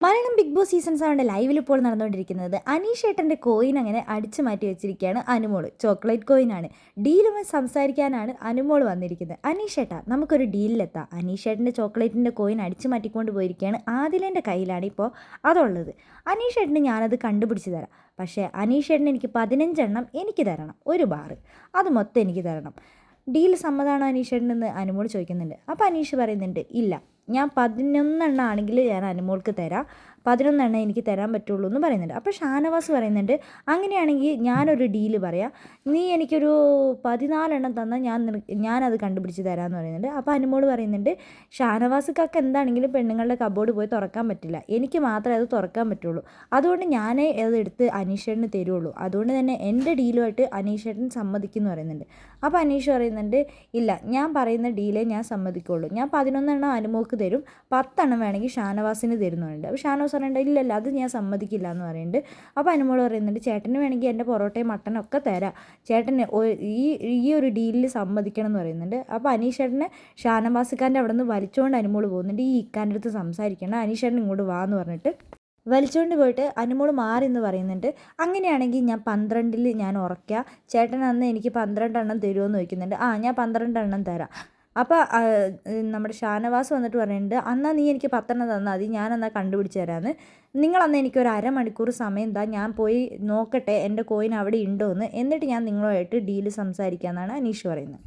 Malayalam Bigg Boss season സെവന്റെ ലൈവിൽ ഇപ്പോൾ നടന്നുകൊണ്ടിരിക്കുന്നത് അനീഷ് ഏട്ടന്റെ കോയിൻ അങ്ങനെ അടിച്ചു മാറ്റി വെച്ചിരിക്കുകയാണ് അനുമോൾ. ചോക്ലേറ്റ് കോയിനാണ് ഡീലുമായി സംസാരിക്കാനാണ് അനുമോൾ വന്നിരിക്കുന്നത്. അനീഷ് ഏട്ടാ നമുക്കൊരു ഡീലിലെത്താം അനീഷ് ഏട്ടന്റെ ചോക്ലേറ്റിന്റെ കോയിൻ അടിച്ചു മാറ്റിക്കൊണ്ട് പോയിരിക്കുകയാണ് ആദിലേന്റെ കയ്യിലാണ് ഇപ്പോൾ അതുള്ളത്. അനീഷ് ഏട്ടന് ഞാനത് കണ്ടുപിടിച്ച് തരാം. പക്ഷേ അനീഷ് ഏട്ടന് എനിക്ക് പതിനഞ്ചെണ്ണം എനിക്ക് തരണം. ഒരു ബാറ്. അത് മൊത്തം എനിക്ക് തരണം. ഡീൽ സമ്മതമാണോ അനീഷ് ഏട്ടനെന്ന് അനുമോൾ ചോദിക്കുന്നുണ്ട്. അപ്പോൾ അനീഷ് പറയുന്നുണ്ട് ഇല്ല. ഞാൻ പതിനൊന്നെണ്ണം ആണെങ്കിൽ ഞാൻ അനുമോൾക്ക് തരാം. പതിനൊന്നെണ്ണം എനിക്ക് തരാൻ പറ്റുള്ളൂ എന്ന് പറയുന്നുണ്ട്. അപ്പോൾ ഷാനവാസ് പറയുന്നുണ്ട് അങ്ങനെയാണെങ്കിൽ ഞാനൊരു ഡീൽ പറയാം. നീ എനിക്കൊരു പതിനാലെണ്ണം തന്നാൽ ഞാൻ ഞാനത് കണ്ടുപിടിച്ച് തരാമെന്ന് പറയുന്നുണ്ട്. അപ്പോൾ അനുമോൾ പറയുന്നുണ്ട് ഷാനവാസ്ക്കൊക്കെ എന്താണെങ്കിലും പെണ്ണുങ്ങളുടെ കബോർഡ് പോയി തുറക്കാൻ പറ്റില്ല. എനിക്ക് മാത്രമേ അത് തുറക്കാൻ പറ്റുള്ളൂ. അതുകൊണ്ട് ഞാനേ അത് എടുത്ത് അനീഷേട്ടന് തരുള്ളൂ. അതുകൊണ്ട് തന്നെ എന്റെ ഡീലുമായിട്ട് അനീഷേട്ടൻ സമ്മതിക്കുമെന്ന് പറയുന്നുണ്ട്. അപ്പോൾ അനീഷ് പറയുന്നുണ്ട് ഇല്ല ഞാൻ പറയുന്ന ഡീലേ ഞാൻ സമ്മതിക്കുള്ളൂ. ഞാൻ പതിനൊന്നെണ്ണം അനുമോക്ക് തരും. പത്തെണ്ണം വേണമെങ്കിൽ ഷാനവാസിന് തരുന്നുണ്ട്. അപ്പോൾ ഷാനവാസ് പറയുന്നുണ്ട് ഇല്ലല്ല അത് ഞാൻ സമ്മതിക്കില്ല എന്ന് പറയുന്നുണ്ട്. അപ്പോൾ അനുമോൾ പറയുന്നുണ്ട് ചേട്ടന് വേണമെങ്കിൽ എന്റെ പൊറോട്ടയും മട്ടനും ഒക്കെ തരാം. ചേട്ടന് ഈ ഈ ഒരു ഡീലിൽ സമ്മതിക്കണം എന്ന് പറയുന്നുണ്ട്. അപ്പോൾ അനീഷേട്ടനെ ഷാനവാസിക്കാരന്റെ അവിടെ നിന്ന് വലിച്ചുകൊണ്ട് അനുമോൾ പോകുന്നുണ്ട്. ഈ ഇക്കാന്റെ അടുത്ത് സംസാരിക്കണം. അനീഷേട്ടൻ ഇങ്ങോട്ട് വാ എന്ന് പറഞ്ഞിട്ട് വലിച്ചുകൊണ്ട് പോയിട്ട് അനുമോൾ മാറി എന്ന് പറയുന്നുണ്ട്. അങ്ങനെയാണെങ്കിൽ ഞാൻ പന്ത്രണ്ടിൽ ഞാൻ ഉറക്കുക ചേട്ടൻ അന്ന് എനിക്ക് പന്ത്രണ്ടെണ്ണം തരുമോ ചോദിക്കുന്നുണ്ട്. ആ ഞാൻ പന്ത്രണ്ടെണ്ണം തരാം. അപ്പോൾ നമ്മുടെ ഷാനവാസ് വന്നിട്ട് പറയുന്നുണ്ട് അന്നാ നീ എനിക്ക് പത്തെണ്ണം തന്നാൽ മതി ഞാൻ എന്നാൽ കണ്ടുപിടിച്ച് തരാമെന്ന് നിങ്ങളന്ന് എനിക്കൊരു അരമണിക്കൂർ സമയം താ ഞാൻ പോയി നോക്കട്ടെ എന്റെ കോയിൻ അവിടെ ഉണ്ടോ എന്ന് എന്നിട്ട് ഞാൻ നിങ്ങളുമായിട്ട് ഡീൽ സംസാരിക്കാമെന്നാണ് അനീഷ് പറയുന്നത്.